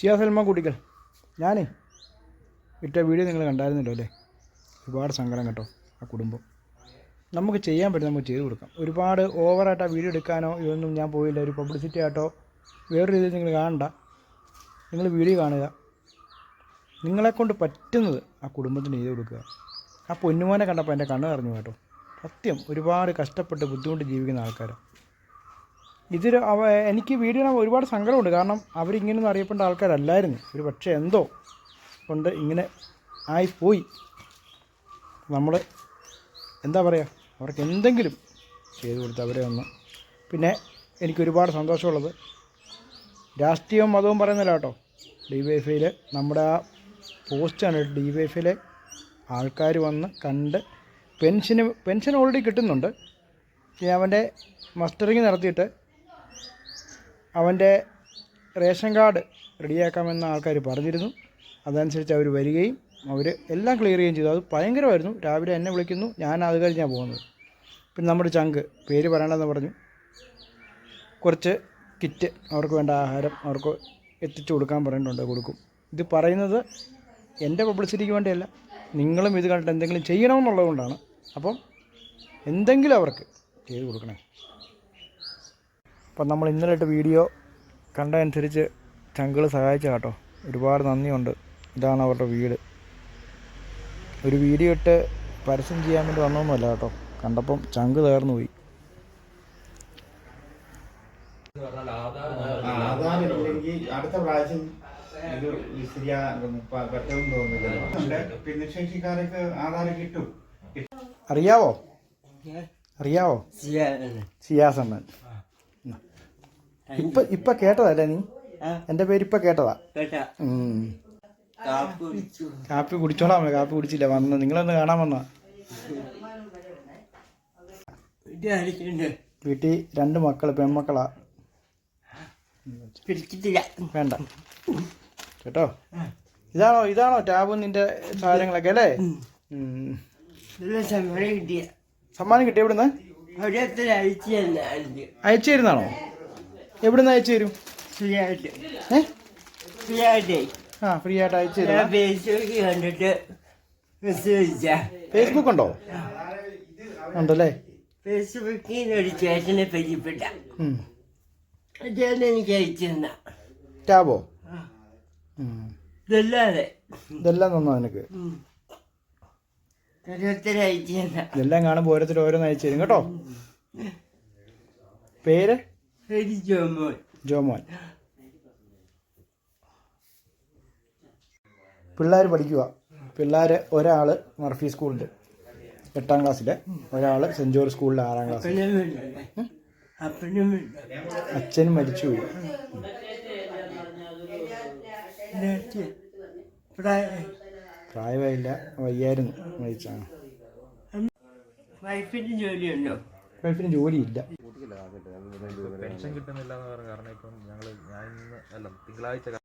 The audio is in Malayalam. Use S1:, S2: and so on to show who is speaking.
S1: ഷിയാ സൽമാൻ കുട്ടിക്കൽ ഞാനേ ഇട്ട വീഡിയോ നിങ്ങൾ കണ്ടായിരുന്നല്ലോ അല്ലേ? ഒരുപാട് സങ്കടം കേട്ടോ ആ കുടുംബം. നമുക്ക് ചെയ്യാൻ പറ്റും നമുക്ക് ചെയ്ത് കൊടുക്കാം. ഒരുപാട് ഓവറായിട്ട് ആ വീഡിയോ എടുക്കാനോ ഇതൊന്നും ഞാൻ പോയില്ല. ഒരു പബ്ലിസിറ്റി ആയിട്ടോ വേറൊരു രീതിയിൽ നിങ്ങൾ കാണണ്ട. നിങ്ങൾ വീഡിയോ കാണുക. നിങ്ങളെക്കൊണ്ട് പറ്റുന്നത് ആ കുടുംബത്തിന് ചെയ്ത് കൊടുക്കുക. ആ പൊന്നുമോനെ കണ്ടപ്പോൾ എന്റെ കണ്ണ് നിറഞ്ഞു കേട്ടോ. സത്യം ഒരുപാട് കഷ്ടപ്പെട്ട് ബുദ്ധിമുട്ട് ജീവിക്കുന്ന ആൾക്കാരാണ് ഇതൊരു അവ എനിക്ക് വീഡിയോ കാണാൻ ഒരുപാട് സങ്കടമുണ്ട്. കാരണം അവരിങ്ങനെയൊന്നും അറിയപ്പെടേണ്ട ആൾക്കാരല്ലായിരുന്നു. ഒരു പക്ഷേ എന്തോ കൊണ്ട് ഇങ്ങനെ ആയിപ്പോയി. നമ്മൾ എന്താ പറയുക അവർക്ക് എന്തെങ്കിലും ചെയ്തു കൊടുത്ത് അവരെ ഒന്ന് പിന്നെ എനിക്കൊരുപാട് സന്തോഷമുള്ളത്. രാഷ്ട്രീയവും മതവും പറയുന്നില്ല കേട്ടോ. ഡി വൈ എഫ് ഐയിൽ നമ്മുടെ ആ പോസ്റ്റാണ്. ഡി വൈ എഫിലെ ആൾക്കാർ വന്ന് കണ്ട് പെൻഷന് പെൻഷൻ ഓൾറെഡി കിട്ടുന്നുണ്ട്. അവന്റെ മസ്റ്ററിങ് നടത്തിയിട്ട് അവന്റെ റേഷൻ കാർഡ് റെഡിയാക്കാമെന്ന് ആൾക്കാർ പറഞ്ഞിരുന്നു. അതനുസരിച്ച് അവർ വരികയും അവർ എല്ലാം ക്ലിയർ ചെയ്യുകയും ചെയ്തു. അത് ഭയങ്കരമായിരുന്നു. രാവിലെ എന്നെ വിളിക്കുന്നു. ഞാൻ അത് കഴിഞ്ഞാണ് പോകുന്നത്. പിന്നെ നമ്മുടെ ചങ്ക് പേര് പറയണമെന്ന് പറഞ്ഞു. കുറച്ച് കിറ്റ് അവർക്ക് വേണ്ട ആഹാരം അവർക്ക് എത്തിച്ചു കൊടുക്കാൻ പറഞ്ഞിട്ടുണ്ട് കൊടുക്കും. ഇത് പറയുന്നത് എന്റെ പബ്ലിസിറ്റിക്ക് വേണ്ടിയല്ല. നിങ്ങളും ഇത് കണ്ടിട്ട് എന്തെങ്കിലും ചെയ്യണമെന്നുള്ളത് കൊണ്ടാണ്. അപ്പം എന്തെങ്കിലും അവർക്ക് ചെയ്ത് കൊടുക്കണേ. അപ്പം നമ്മൾ ഇന്നലെ ഇട്ട വീഡിയോ കണ്ടതനുസരിച്ച് ചങ്കൾ സഹായിച്ച കേട്ടോ. ഒരുപാട് നന്ദിയുണ്ട്. ഇതാണ് അവരുടെ വീട്. ഒരു വീഡിയോ ഇട്ട് പരസ്യം ചെയ്യാൻ വേണ്ടി വന്നൊന്നുമല്ല കേട്ടോ. കണ്ടപ്പം ചങ്ക് തകർന്നു പോയി.
S2: അടുത്ത പ്രാവശ്യം ഇത് പറ്റുമെന്ന് തോന്നുന്നില്ല. ആധാരം കിട്ടും.
S1: അറിയാവോ? അറിയാവോ? സിയാസ് അണ്ണൻ ഇപ്പൊ ഇപ്പൊ കേട്ടതല്ലേ നീ? എന്റെ പേര് ഇപ്പൊ കേട്ടതാ. കാപ്പി കുടിച്ചോളാം കാപ്പി കുടിച്ചില്ല. വന്ന് നിങ്ങളൊന്ന് കാണാൻ വന്നാ? വീട്ടിൽ രണ്ട് മക്കൾ പെൺമക്കളാ. വേണ്ട. കേട്ടോ? ഇതാണോ ഇതാണോ ടാബും നിന്റെ സാധനങ്ങളൊക്കെ അല്ലേ?
S3: സമ്മാനം കിട്ടിയ.
S1: ഇവിടുന്ന് കിട്ടി എവിടുന്ന്
S3: നിന്ന് അയച്ചു
S1: തരും?
S3: ഫ്രീ ആയിട്ട്
S1: ഏ?
S3: ഫ്രീ ആയിട്ടേ
S1: ആ ഫ്രീ ആയിട്ട് അയച്ചു
S3: ഞാൻ
S1: തരും
S3: ഫേസ്ബുക്ക് കണ്ടിട്ട് മെസ്സേജ്
S1: ഫേസ്ബുക്ക് ഉണ്ടോ? ഉണ്ടല്ലേ?
S3: ഫേസ്ബുക്കിൽ നിന്ന് ഒരു ചേട്ടനെ പരിചയപ്പെട്ട.
S1: ഉം.
S3: ചേട്ടൻ എനിക്ക് അയച്ചു തന്ന.
S1: ടാബോ? ഉം.
S3: ഇതല്ലാതെ.
S1: ഇതെല്ലാം തന്നോ നിനക്ക്?
S3: ഉം.
S1: ഇതെല്ലാം കാണുമ്പോൾ ഓരോരുത്തർ ഓരോന്ന് അയച്ചു തരും കേട്ടോ. പേര്?
S3: ജോമോൻ
S1: പിള്ളേർ പഠിക്കുക പിള്ളേർ ഒരാൾ മർഫി സ്കൂളിൽ എട്ടാം ക്ലാസ്സിൽ ഒരാൾ സെന്റ് ജോർജ് സ്കൂളിൽ ആറാം ക്ലാസ്സിൽ അച്ഛൻ
S3: പ്രായ-
S1: പ്രായമായില്ല. വയ്യായിരുന്നു. മരിച്ചാണ്.
S3: വൈഫിന് ജോലിയുണ്ടോ?
S1: വൈഫിന് ജോലിയില്ല.
S4: പെൻഷൻ കിട്ടുന്നില്ല എന്ന് പറഞ്ഞ കാരണം ഇപ്പം ഞങ്ങൾ ഞാൻ ഇന്ന് അല്ല തിങ്കളാഴ്ച